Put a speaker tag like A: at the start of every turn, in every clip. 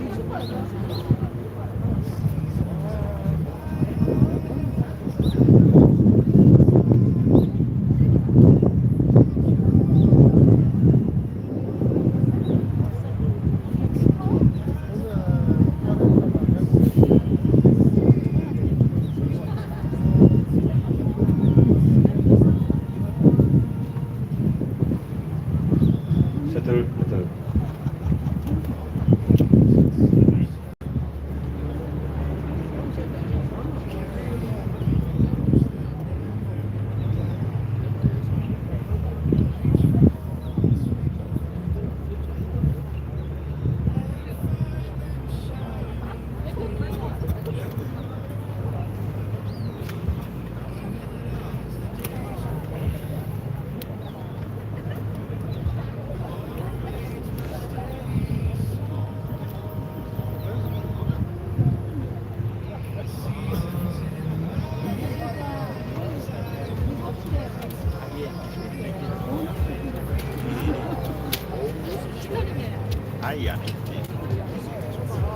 A: 你런식으로해 가.
B: 아이야.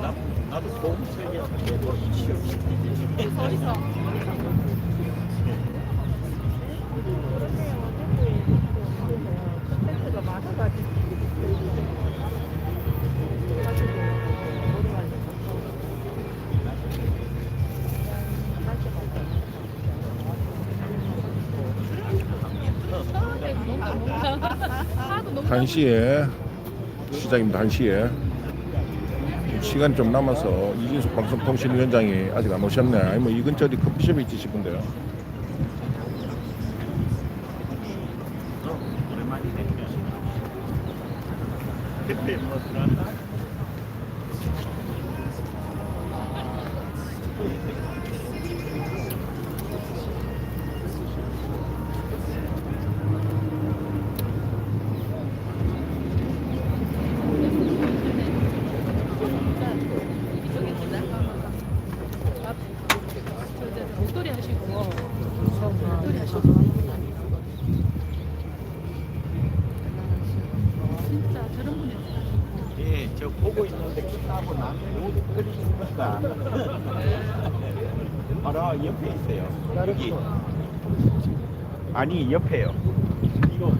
B: 나, 나도 보험책이야. 얘도 시험.
A: 한시에 시작입니다. 한시에 시간 좀 남아서 이진숙 방송통신위원장이 아직 안 오셨네. 아니 뭐이 근처에 어디 커피숍이 있지 싶은데요.
B: 보고 있는데 끝나고 나면 모두 끓이니까. 바로 옆에 있어요. 여기. 아니, 옆에요. 이거.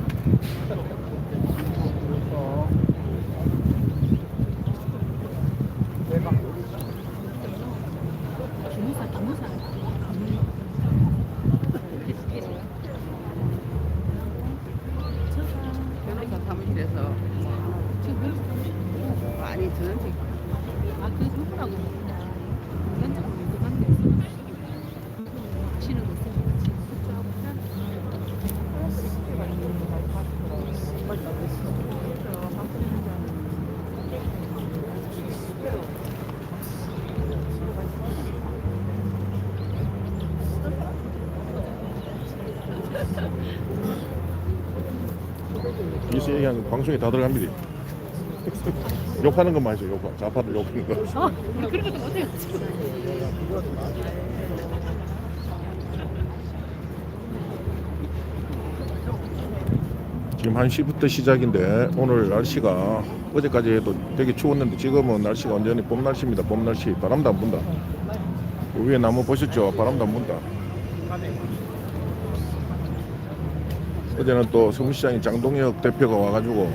C: 기무사 기무사
D: 변호사 사무실에서
C: 지금
D: 아니 저한테
C: 아그 누구라고 그냥 인간적으로 유도한 게 있어 치는 거 있으면 같이 숙주하고
A: 이수 얘기하는 거 방송에 다 들어갑니다. 욕하는 것만 하죠. 욕. 좌파들 욕하는 거.
C: 어? 우리 그런 것도 못해요
A: 지금 1시부터 시작인데 오늘 날씨가 어제까지 해도 되게 추웠는데 지금은 날씨가 완전히 봄 날씨입니다. 봄 날씨. 바람도 안 분다. 그 위에 나무 보셨죠? 바람도 안 분다. 어제는 또 서울시장이 장동혁 대표가 와가지고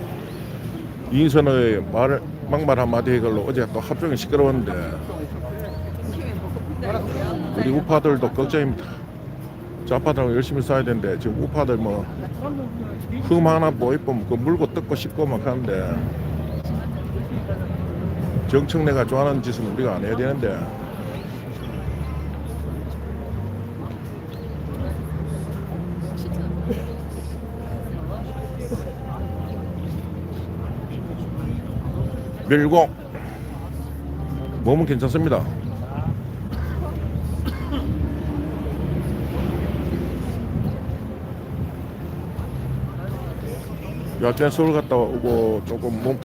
A: 이인선의 말 막말 한마디 해걸로 어제 또 종일 시끄러웠는데 우리 우파들도 걱정입니다. 좌파들하고 열심히 싸야 되는데 지금 우파들 뭐 흠 하나 뭐 이쁘면 그 물고 뜯고 씹고 막 하는데 정청래가 좋아하는 짓은 우리가 안 해야 되는데 밀고 몸은 괜찮습니다. 여하튼 서울 갔다 오고 조금 몸